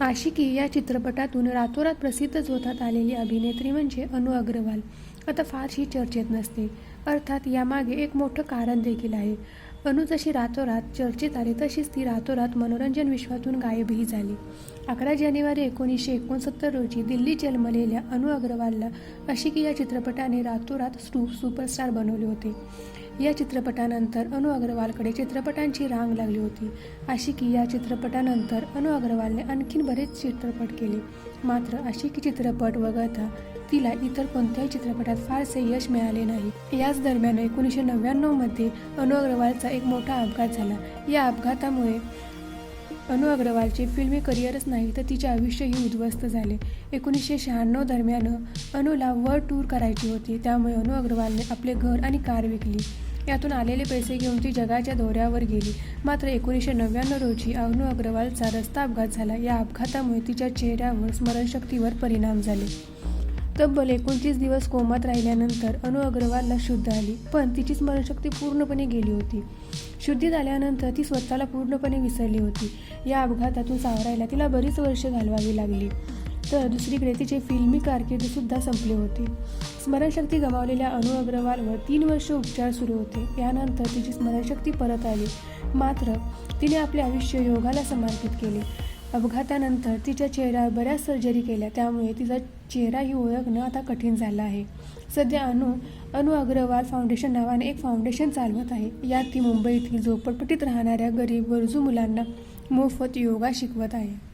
आशिकी या चित्रपटातून रातोरात प्रसिद्धच होतात आलेली अभिनेत्री म्हणजे अनु अग्रवाल. आता फारशी चर्चेत नसते. अर्थात यामागे एक मोठं कारण देखील आहे. अनु जशी रातोरात चर्चेत आली तशीच ती रातोरात मनोरंजन विश्वातून गायबही झाली. अकरा जानेवारी एकोणीसशे एकोणसत्तर रोजी दिल्ली जन्मलेल्या अनु अग्रवालला आशिकी या चित्रपटाने रातोरात स्टू सुपरस्टार बनवले होते. या चित्रपटानंतर अनु अग्रवालकडे चित्रपटांची रांग लागली होती. आशिकी या चित्रपटानंतर अनु अग्रवालने आणखीन बरेच चित्रपट केले. मात्र आशिकी चित्रपट वगळता तिला इतर कोणत्याही चित्रपटात फारसे यश मिळाले नाही. याच दरम्यान एकोणीसशे नव्याण्णवमध्ये अनु अग्रवालचा एक मोठा अपघात झाला. या अपघातामुळे अनु अग्रवालचे फिल्मी करिअरच नाही तर तिचे आयुष्यही उद्ध्वस्त झाले. एकोणीसशे शहाण्णव दरम्यान अनुला वर्ल्ड टूर करायची होती त्यामुळे अनु अग्रवालने आपले घर आणि कार विकली. यातून आलेले पैसे घेऊन ती जगाच्या दौऱ्यावर गेली. मात्र एकोणीसशे नव्याण्णव रोजी अनु अग्रवालचा रस्ता अपघात झाला. या अपघातामुळे तिच्या चेहऱ्यावर स्मरणशक्तीवर परिणाम झाले. तब्बल एकोणतीस दिवस कोमात राहिल्यानंतर अनु अग्रवालला शुद्ध आली. पण तिची स्मरणशक्ती पूर्णपणे गेली होती. शुद्धीत आल्यानंतर ती स्वतःला पूर्णपणे विसरली होती. या अपघातातून सावरायला तिला बरीच वर्ष घालवावी लागली. तर दुसरीकडे तिचे फिल्मी कारकीर्दसुद्धा संपले होते. स्मरणशक्ती गमावलेल्या अनु अग्रवालवर तीन वर्ष उपचार सुरू होते. यानंतर तिची स्मरणशक्ती परत आली. मात्र तिने आपले आयुष्य योगाला समर्पित केले. अपघातानंतर तिच्या चेहऱ्यावर बऱ्याच सर्जरी केल्या. त्यामुळे तिचा चेहराही ओळखणं आता कठीण झालं आहे. सध्या अनु अनु अग्रवाल फाउंडेशन नावाने एक फाउंडेशन चालवत आहे. यात ती मुंबईतील झोपडपट्टीत राहणाऱ्या गरीब गरजू मुलांना मोफत योगा शिकवत आहे.